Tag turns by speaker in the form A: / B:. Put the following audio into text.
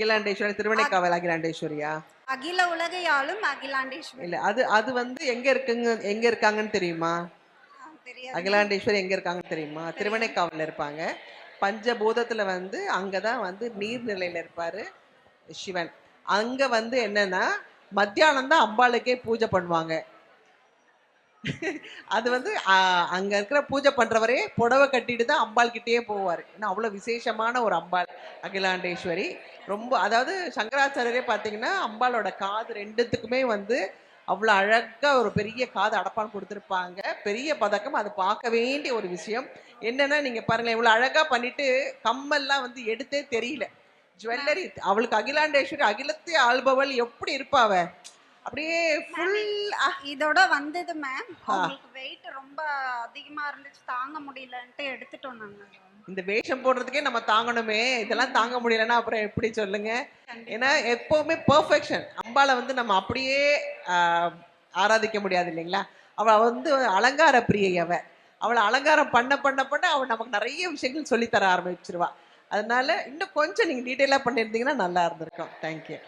A: அகிலாண்டேஸ்வரி திருவனைக்காவல் அகிலாண்டேஸ்வரியா
B: அகில உலகை ஆளும் அகிலாண்டேஸ்வரி.
A: இல்ல அது அது வந்து எங்க இருக்குங்க எங்க இருக்காங்கன்னு தெரியுமா? அகிலாண்டேஸ்வரி எங்க இருக்காங்கன்னு தெரியுமா? திருவனைக்காவல்ல இருப்பாங்க. பஞ்சபூதத்துல வந்து அங்கதான் வந்து நீர்நிலையில இருப்பாரு சிவன். அங்க வந்து என்னன்னா மத்தியானம் தான் அம்பாளுக்கே பூஜை பண்ணுவாங்க. அது வந்து அங்க இருக்கிற பூஜை பண்றவரே புடவை கட்டிட்டு தான் அம்பாள் கிட்டேயே போவார். ஏன்னா அவ்வளவு விசேஷமான ஒரு அம்பாள் அகிலாண்டேஸ்வரி. ரொம்ப அதாவது சங்கராச்சாரியரே பார்த்தீங்கன்னா அம்பாளோட காது ரெண்டுத்துக்குமே வந்து அவ்வளோ அழகாக ஒரு பெரிய காது அடப்பான் கொடுத்துருப்பாங்க. பெரிய பதக்கம் அது பார்க்க வேண்டிய ஒரு விஷயம். என்னன்னா நீங்கள் பாருங்களேன் இவ்வளோ அழகாக பண்ணிட்டு கம்மெல்லாம் வந்து எடுத்தே தெரியல. ஜுவல்லரி அவளுக்கு அகிலாண்டேஸ்வரி அகிலத்தை ஆள்பவள் எப்படி இருப்பாவ அப்படியே ஃபுல்
B: இதோட வந்தது மேம் உங்களுக்கு வெயிட் ரொம்ப அதிகமா இருந்துச்சு தாங்க முடியலன்ட்டு எடுத்துட்டோம் நாங்க.
A: இந்த வேஷம் போடுறதுக்கே நம்ம தாங்கணுமே. இதெல்லாம் தாங்க முடியலன்னா அப்புறம் எப்படி சொல்லுங்க? ஏன்னா எப்பவுமே பெர்ஃபெக்ஷன் அம்பாளை வந்து நம்ம அப்படியே ஆராதிக்க முடியாது இல்லைங்களா? அவள் வந்து அலங்கார பிரியை அவ. அவளை அலங்காரம் பண்ண பண்ண பண்ண அவள் நமக்கு நிறைய விஷயங்கள் சொல்லித் தர ஆரம்பிச்சிருவா. அதனால இன்னும் கொஞ்சம் நீங்க டீட்டெயிலாக பண்ணியிருந்தீங்கன்னா நல்லா இருந்திருக்கும். தேங்க்யூ